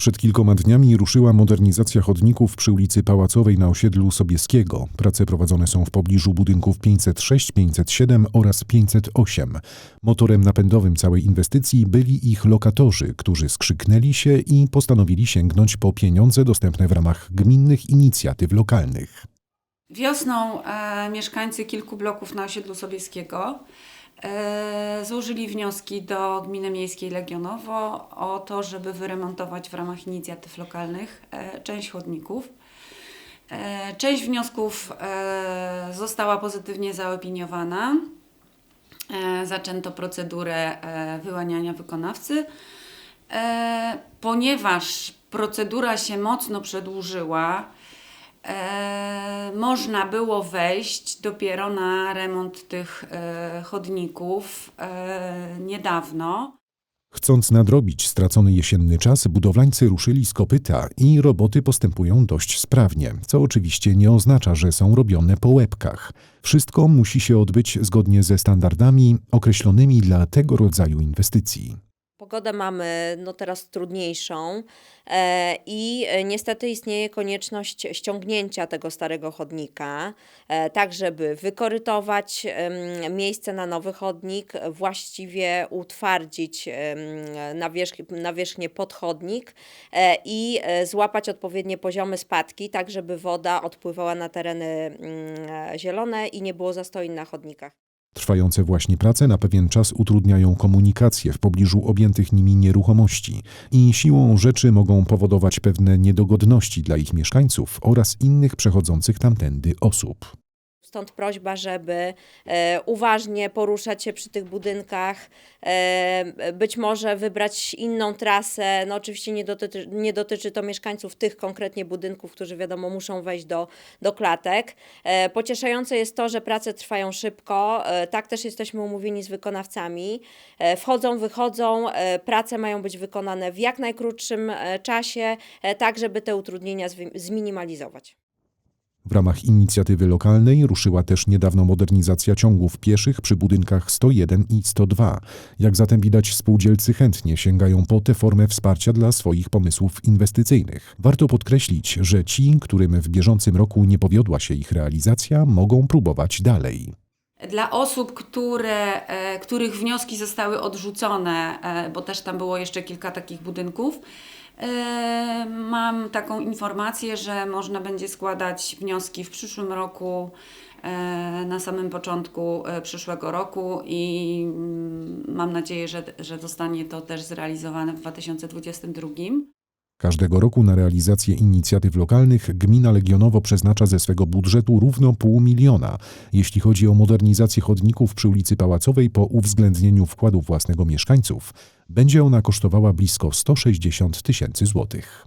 Przed kilkoma dniami ruszyła modernizacja chodników przy ulicy Pałacowej na osiedlu Sobieskiego. Prace prowadzone są w pobliżu budynków 506, 507 oraz 508. Motorem napędowym całej inwestycji byli ich lokatorzy, którzy skrzyknęli się i postanowili sięgnąć po pieniądze dostępne w ramach gminnych inicjatyw lokalnych. Wiosną e, mieszkańcy kilku bloków na osiedlu Sobieskiego złożyli wnioski do Gminy Miejskiej Legionowo o to, żeby wyremontować w ramach inicjatyw lokalnych e, część chodników. E, część wniosków e, została pozytywnie zaopiniowana. E, zaczęto procedurę e, wyłaniania wykonawcy. E, ponieważ procedura się mocno przedłużyła, e, można było wejść dopiero na remont tych e, chodników e, niedawno. Chcąc nadrobić stracony jesienny czas, budowlańcy ruszyli z kopyta i roboty postępują dość sprawnie, co oczywiście nie oznacza, że są robione po łebkach. Wszystko musi się odbyć zgodnie ze standardami określonymi dla tego rodzaju inwestycji. Pogodę mamy no teraz trudniejszą e, i e, niestety istnieje konieczność ściągnięcia tego starego chodnika, e, tak żeby wykorytować miejsce na nowy chodnik, właściwie utwardzić nawierzch- nawierzchnię pod chodnik e, i złapać odpowiednie poziomy spadki, tak żeby woda odpływała na tereny mm, zielone i nie było zastoi na chodnikach. Trwające właśnie prace na pewien czas utrudniają komunikację w pobliżu objętych nimi nieruchomości i siłą rzeczy mogą powodować pewne niedogodności dla ich mieszkańców oraz innych przechodzących tamtędy osób. Stąd prośba, żeby e, uważnie poruszać się przy tych budynkach, e, być może wybrać inną trasę. No oczywiście nie dotyczy, nie dotyczy to mieszkańców tych konkretnie budynków, którzy wiadomo muszą wejść do, do klatek. E, pocieszające jest to, że prace trwają szybko. Tak też jesteśmy umówieni z wykonawcami. Wchodzą, wychodzą, prace mają być wykonane w jak najkrótszym czasie, tak żeby te utrudnienia zminimalizować. W ramach inicjatywy lokalnej ruszyła też niedawno modernizacja ciągów pieszych przy budynkach 101 i 102. Jak zatem widać, spółdzielcy chętnie sięgają po tę formę wsparcia dla swoich pomysłów inwestycyjnych. Warto podkreślić, że ci, którym w bieżącym roku nie powiodła się ich realizacja, mogą próbować dalej. Dla osób, które, e, których wnioski zostały odrzucone, e, bo też tam było jeszcze kilka takich budynków, mam taką informację, że można będzie składać wnioski w przyszłym roku, e, na samym początku e, przyszłego roku i mm, mam nadzieję, że, że zostanie to też zrealizowane w 2022. Każdego roku na realizację inicjatyw lokalnych gmina Legionowo przeznacza ze swego budżetu równo pół miliona. Jeśli chodzi o modernizację chodników przy ulicy Pałacowej po uwzględnieniu wkładu własnego mieszkańców, będzie ona kosztowała blisko 160 tysięcy złotych.